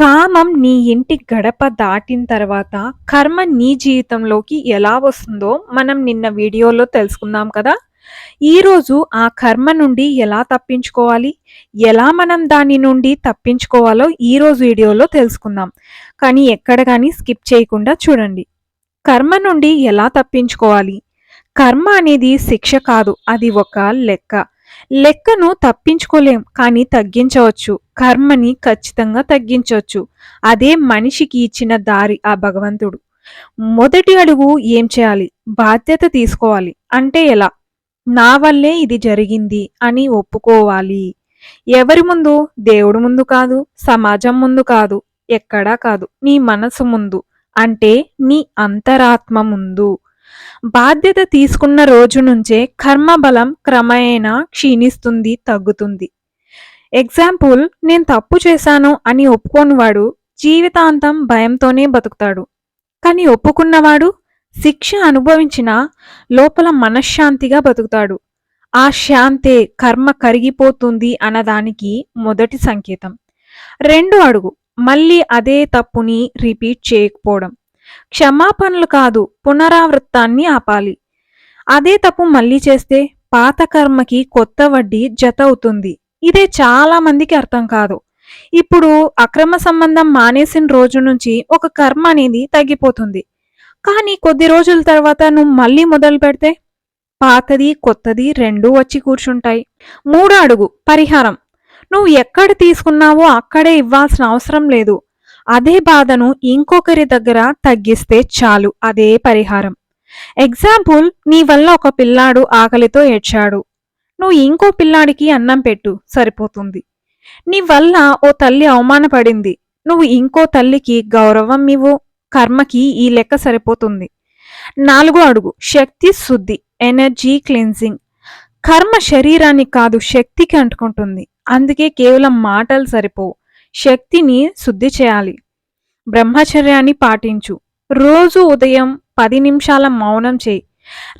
కామం నీ ఇంటి గడప దాటిన తర్వాత కర్మ నీ జీవితంలోకి ఎలా వస్తుందో మనం నిన్న వీడియోలో తెలుసుకుందాం కదా. ఈరోజు ఆ కర్మ నుండి ఎలా తప్పించుకోవాలి? ఎలా మనం దాని నుండి తప్పించుకోవాలో ఈరోజు వీడియోలో తెలుసుకుందాం. కానీ ఎక్కడ కానీ స్కిప్ చేయకుండా చూడండి. కర్మ నుండి ఎలా తప్పించుకోవాలి? కర్మ అనేది శిక్ష కాదు అది ఒక లెక్క. లెక్కను తప్పించుకోలేం కానీ తగ్గించవచ్చు. కర్మని ఖచ్చితంగా తగ్గించవచ్చు అదే మనిషికి ఇచ్చిన దారి ఆ భగవంతుడు. మొదటి అడుగు ఏం చేయాలి? బాధ్యత తీసుకోవాలి. అంటే ఎలా? నా వల్లే ఇది జరిగింది అని ఒప్పుకోవాలి. ఎవరి ముందు? దేవుడు ముందు కాదు సమాజం ముందు కాదు ఎక్కడా కాదు నీ మనసు ముందు. అంటే నీ అంతరాత్మ ముందు. బాధ్యత తీసుకున్న రోజు నుంచే కర్మబలం క్రమేణా క్షీణిస్తుంది తగ్గుతుంది. ఎగ్జాంపుల్ నేను తప్పు చేశాను అని ఒప్పుకోనివాడు జీవితాంతం భయంతోనే బతుకుతాడు. కానీ ఒప్పుకున్నవాడు శిక్ష అనుభవించిన లోపల మనశ్శాంతిగా బతుకుతాడు. ఆ శాంతే కర్మ కరిగిపోతుంది అన్నదానికి మొదటి సంకేతం. రెండు అడుగు మళ్ళీ అదే తప్పుని రిపీట్ చేయకపోవడం. క్షమాపణలు కాదు పునరావృత్తాన్ని ఆపాలి. అదే తప్పు మళ్ళీ చేస్తే పాత కర్మకి కొత్త వడ్డీ జత అవుతుంది. ఇదే చాలా మందికి అర్థం కాదు. ఇప్పుడు అక్రమ సంబంధం మానేసిన రోజు నుంచి ఒక కర్మ అనేది తగ్గిపోతుంది. కానీ కొద్ది రోజుల తర్వాత నువ్వు మళ్ళీ మొదలు పెడితే పాతది కొత్తది రెండూ వచ్చి కూర్చుంటాయి. మూడో అడుగు పరిహారం. నువ్వు ఎక్కడ తీసుకున్నావో అక్కడే ఇవ్వాల్సిన అవసరం లేదు. అదే బాధను ఇంకొకరి దగ్గర తగ్గిస్తే చాలు అదే పరిహారం. ఎగ్జాంపుల్ నీ వల్ల ఒక పిల్లాడు ఆకలితో ఏడ్చాడు. నువ్వు ఇంకో పిల్లాడికి అన్నం పెట్టు సరిపోతుంది. నీ వల్ల ఓ తల్లి అవమానపడింది. నువ్వు ఇంకో తల్లికి గౌరవం ఇవ్వు కర్మకి ఈ లెక్క సరిపోతుంది. నాలుగో అడుగు శక్తి శుద్ధి ఎనర్జీ క్లెన్సింగ్. కర్మ శరీరాన్ని కాదు శక్తికి అంటుకుంటుంది. అందుకే కేవలం మాటలు సరిపోవు. శక్తిని శుద్ధి చేయాలి. బ్రహ్మచర్యాన్ని పాటించు. రోజు ఉదయం పది నిమిషాల మౌనం చేయి.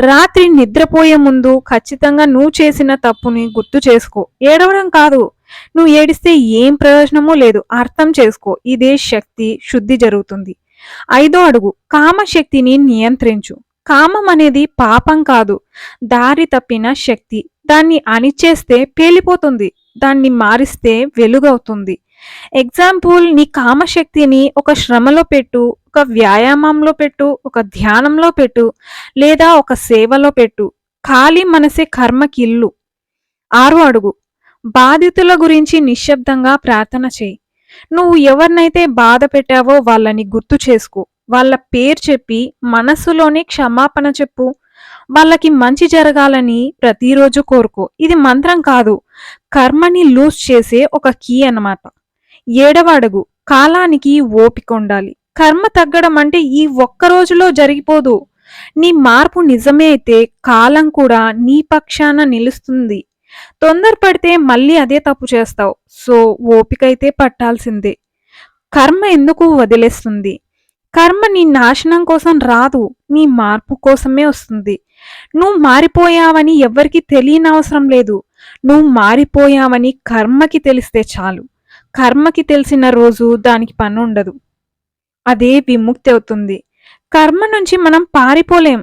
రాత్రి నిద్రపోయే ముందు ఖచ్చితంగా నువ్వు చేసిన తప్పుని గుర్తు చేసుకో. ఏడవడం కాదు. నువ్వు ఏడిస్తే ఏం ప్రయోజనమో లేదు. అర్థం చేసుకో. ఇదే శక్తి శుద్ధి జరుగుతుంది. ఐదో అడుగు. కామశక్తిని నియంత్రించు. కామం అనేది పాపం కాదు. దారి తప్పిన శక్తి. దాన్ని అణిచేస్తే పేలిపోతుంది. దాన్ని మారిస్తే వెలుగవుతుంది. ఎగ్జాంపుల్ నీ కామశక్తిని ఒక శ్రమలో పెట్టు. ఒక వ్యాయామంలో పెట్టు ఒక ధ్యానంలో పెట్టు లేదా ఒక సేవలో పెట్టు. ఖాళీ మనసే కర్మకి ఇల్లు ఆరు అడుగు. బాధితుల గురించి నిశ్శబ్దంగా ప్రార్థన చేయి. నువ్వు ఎవరినైతే బాధ పెట్టావో వాళ్ళని గుర్తు చేసుకో. వాళ్ళ పేరు చెప్పి మనసులోనే క్షమాపణ చెప్పు. వాళ్ళకి మంచి జరగాలని ప్రతిరోజు కోరుకో. ఇది మంత్రం కాదు. కర్మని లూజ్ చేసే ఒక కీ అన్నమాట. ఏడవ అడుగు. కాలానికి ఓపిక ఉండాలి. కర్మ తగ్గడం అంటే ఈ ఒక్క రోజులో జరిగిపోదు. నీ మార్పు నిజమే అయితే కాలం కూడా నీ పక్షాన నిలుస్తుంది. తొందరపడితే మళ్ళీ అదే తప్పు చేస్తావు. సో ఓపిక అయితే పట్టాల్సిందే. కర్మ ఎందుకు వదిలేస్తుంది? కర్మ నీ నాశనం కోసం రాదు. నీ మార్పు కోసమే వస్తుంది. నువ్వు మారిపోయావని ఎవ్వరికి తెలియనవసరం లేదు. నువ్వు మారిపోయావని కర్మకి తెలిస్తే చాలు. కర్మకి తెలిసిన రోజు దానికి పని ఉండదు. అదే విముక్తి అవుతుంది కర్మ నుంచి మనం పారిపోలేం.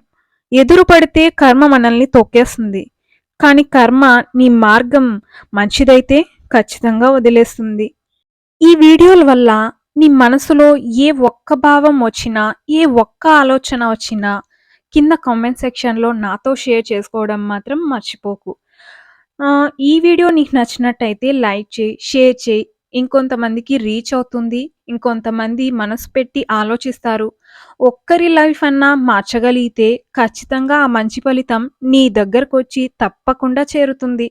ఎదురు పడితే కర్మ మనల్ని తొక్కేస్తుంది. కానీ కర్మ నీ మార్గం మంచిదైతే ఖచ్చితంగా వదిలేస్తుంది. ఈ వీడియోల వల్ల నీ మనసులో ఏ ఒక్క భావం వచ్చినా ఏ ఒక్క ఆలోచన వచ్చినా కింద కామెంట్ సెక్షన్లో నాతో షేర్ చేసుకోవడం మాత్రం మర్చిపోకు. ఈ వీడియో నీకు నచ్చినట్టయితే లైక్ చేయి షేర్ చేయి ఇంకొంతమందికి రీచ్ అవుతుంది ఇంకొంతమంది మనసు పెట్టి ఆలోచిస్తారు. ఒక్కరి లైఫ్ అన్నా మార్చగలిగితే ఖచ్చితంగా ఆ మంచి ఫలితం నీ దగ్గరకు వచ్చి తప్పకుండా చేరుతుంది.